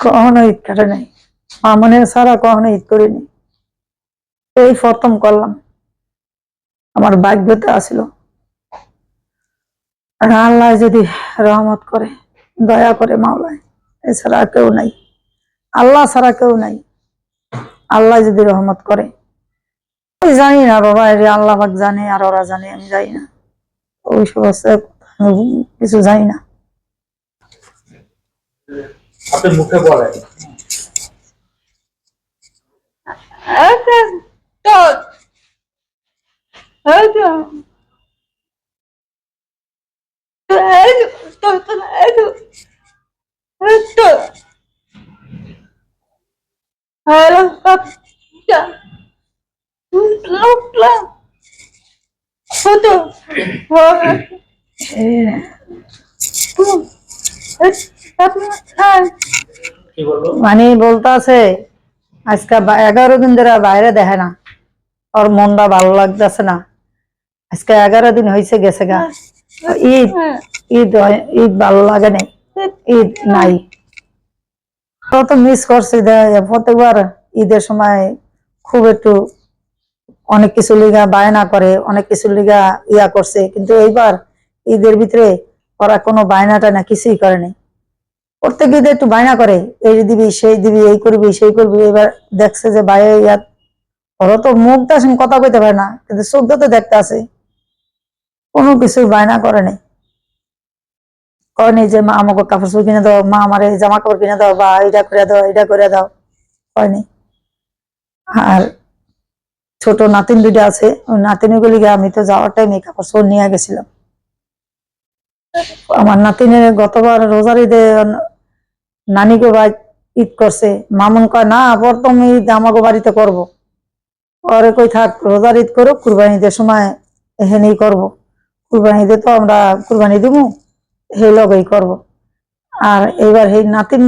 কখনো ঈদ কাটে নাই। মামনে ছাড়া কখনো ঈদ করিনি এই প্রথম করলাম। আমার ভাগ্যতে আসিল। আল্লাহ যদি রহমত করে, দয়া করে মাওলায়, এছাড়া কেউ নাই। আল্লাহ ছাড়া কেউ নাই। আল্লাহ যদি রহমত করে। আমি জানি না বাবা এটা আল্লাহ পাক জানে আর ওরা জানে, আমি জানি না। ওই আমি কিছু জানি না। আপনি মুখে বলেন। বলব মানে বলতে আছে, আজকে এগারো দিন ধরে বাইরে দেখে না। ওর মনটা ভালো লাগতেছে না। আজকে এগারো দিন হয়েছে গেছে গা। ঈদ ঈদ ঈদ ভালো লাগে নাই। ঈদ নাই। তো মিস করছি প্রত্যেকবার ঈদের সময় খুব একটু অনেক কিছু লিগা বায়না করে, অনেক কিছু লিগা ইয়া করছে। কিন্তু এইবার ঈদের ভিতরে ওরা কোনো বায়না টায়না কিছুই করে নাই। প্রত্যেক ঈদে একটু বায়না করে, এই দিবি, সেই দিবি, এই করবি, সেই করবি, এবার দেখছে যে বাইরে ইয়াত ওরা তো মুখটা সঙ্গে কথা কইতে পারে না, কিন্তু চোখ তো দেখতে আছে কোনো কিছু বায়না করে নাই। কয়নি যে, মা, আমাকে কাপড় চোপড় কিনে দাও, মা, আমার এই জামা কাপড় কিনে দাও, বা এটা করে দাও এটা করে দাও। কয়নি আর ছোট নাতিন দুইটা আছে, ওই নাতিনগুলিকে আমি তো যাওয়ার টাইমে কাপড় চোপড় নিয়ে গেছিলাম। আমার নাতিনের গতবার রোজার ঈদে নানিকে বাড়ি ঈদ করছে। মামুন কয়, না, প্রথম ঈদ আমাকে বাড়িতে করব। পরে কই, থাক, রোজার ঈদ করো কুরবানি ঈদের সময় এখানেই করব। কুরবানি ঈদে তো আমরা কুরবানি দিব সেই লগেই করব। আর এইবার এই নাতিন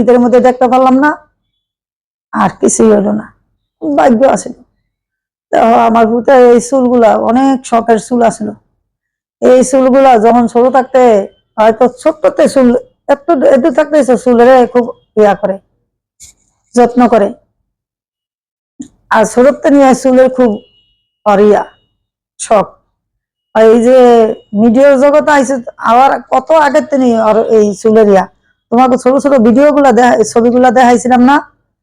ঈদের মধ্যে দেখতে পারলাম না, আর কিছুই হলো না। ভাগ্য আছিল তো আমার পুতে এই চুলগুলা, অনেক শখের চুল আছিল এই চুলগুলা যখন ছোট থাকতে, হয়তো ছোট্টতে চুল একটু একটু থাকতে চুলের খুব ইয়া করে যত্ন করে। আর ছোটতে নিয়ে চুলের খুব অরিয়া শখ। আর এই যে মিডিয়ার জগতে আইসে আবার কত আগের তিনি আর এই চুলের ইয়া। তোমাকে ছোট ছোট ভিডিও গুলা দেখা ছবিগুলা দেখাইছিলাম না?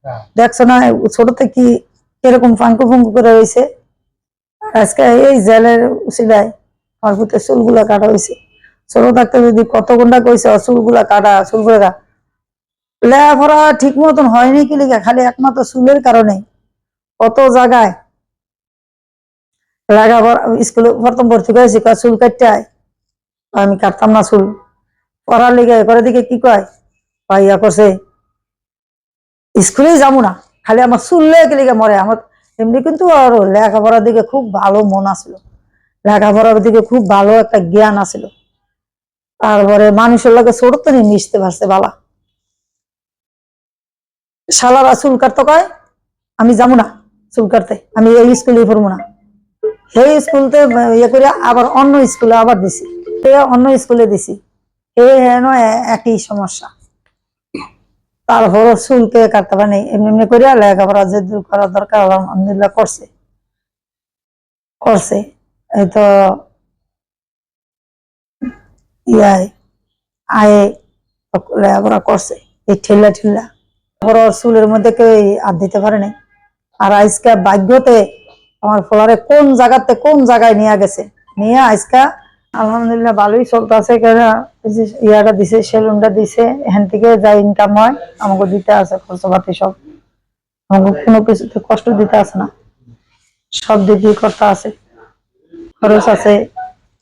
হ্যাঁ। দেখছ না ছোটতে কি কীরকম ফাঙ্কু ফুঙ্কু করে রয়েছে আজকে এই জেলের উচিলায় আমার পুতে চুলগুলা কাটা হয়েছে ছোট থাকতে যদি কত ঘণ্টা কইছে, চুলগুলা কাটা, চুলগুলা লেখাপড়া ঠিক মতন হয়নি কি লিখা খালি একমাত্র চুলের কারণে। কত জায়গায়? লেখাপড়া, স্কুলে প্রথম ভর্তি করেছি চুল আয় আমি কাটতাম না চুল। পড়ার লিগে করে দিকে কি কয়? ভাইয়া করছে, স্কুলেই যাব না। খালি আমার চুল লেগে লিগে মরে। আমার এমনি কিন্তু আর লেখাপড়ার দিকে খুব ভালো মন আছিল। লেখাপড়ার দিকে খুব ভালো একটা জ্ঞান আছিল। তারপরে মানুষের লোকে ছোট মিশতে পারছে বালা। শালারা চুল কাটতে কয়, আমি যাব না চুল কাটতে, আমি এই স্কুলে পড়ব না। সেই স্কুলতে ইয়ে করে আবার অন্য স্কুলে আবার দিছি। অন্য স্কুলে দিছি এই হেন একই সমস্যা। তারপর চুলকে কাটতে পারে এমনি এমনি করে লেখাপড়া যে দূর করার দরকার, আলহামদুলিল্লাহ করছে। করছে। এই তো ইয়াই, আয়ে লেখাপড়া করছে। এই ঠেলা ঠেলা। বড় চুলের মধ্যে কেউ আর দিতে পারে নাই। আর আজকে ভাগ্যতে আমার ফলারে কোন জায়গাতে কোন জায়গায় নিয়ে গেছে? নিয়ে আজকা আলহামদুলিল্লাহ ভালোই চলতেছে ইয়াটা দিছে, সেলুনটা দিছে, এখান থেকে যা ইনকাম হয় আমাকে দিতে আছে, খরচপাতি সব। আমাকে কোনো কিছুতে কষ্ট দিতে আছে না। সব দিক দিয়ে করতে আছে। খরচ আছে।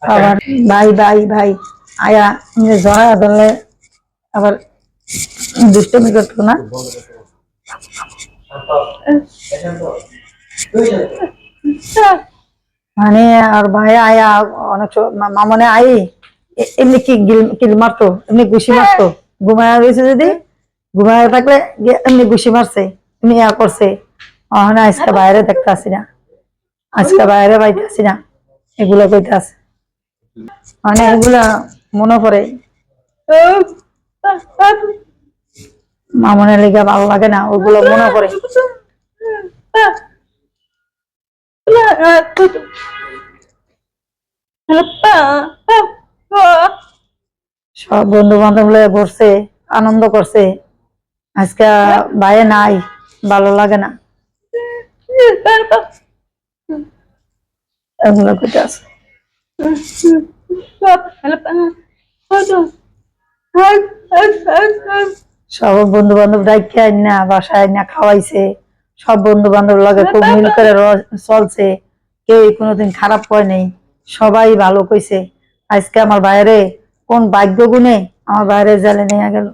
আবার ভাই ভাই ভাই। আয়া নিজে জড়া ধরলে আবার দুষ্টমি করতো না? মানে আর ভাই আয়া অনেক মামনে আই এমনি কি কিল মারতো? এমনি ঘুষি মারতো? ঘুমায় রয়েছে যদি? ঘুমায় থাকলে এমনি ঘুষি মারছে। এমনি ইয়া করছে। না আজকে বাইরে দেখতে আসি না। আজকে বাইরে বাইতে আসি না। এগুলো কইতে আছে মানে এগুলা মনে পড়ে। মামনের লিগা ভালো লাগে না, ওগুলো মনে করে সব বন্ধু বান্ধব ঘুরছে আনন্দ করছে। আজকে বাইরে নাই, ভালো লাগে না। এগুলো কোথায় আছে। সব বন্ধু বান্ধব ডাইকে না বাসায় না খাওয়াইছে। সব বন্ধু বান্ধব লগে খুব মিল করে চলছে। কেউ কোনোদিন খারাপ কয় নেই। সবাই ভালো কইছে। আজকে আমার বাইরে কোন ভাগ্য গুণে আমার বাইরে জালে নিয়ে গেল।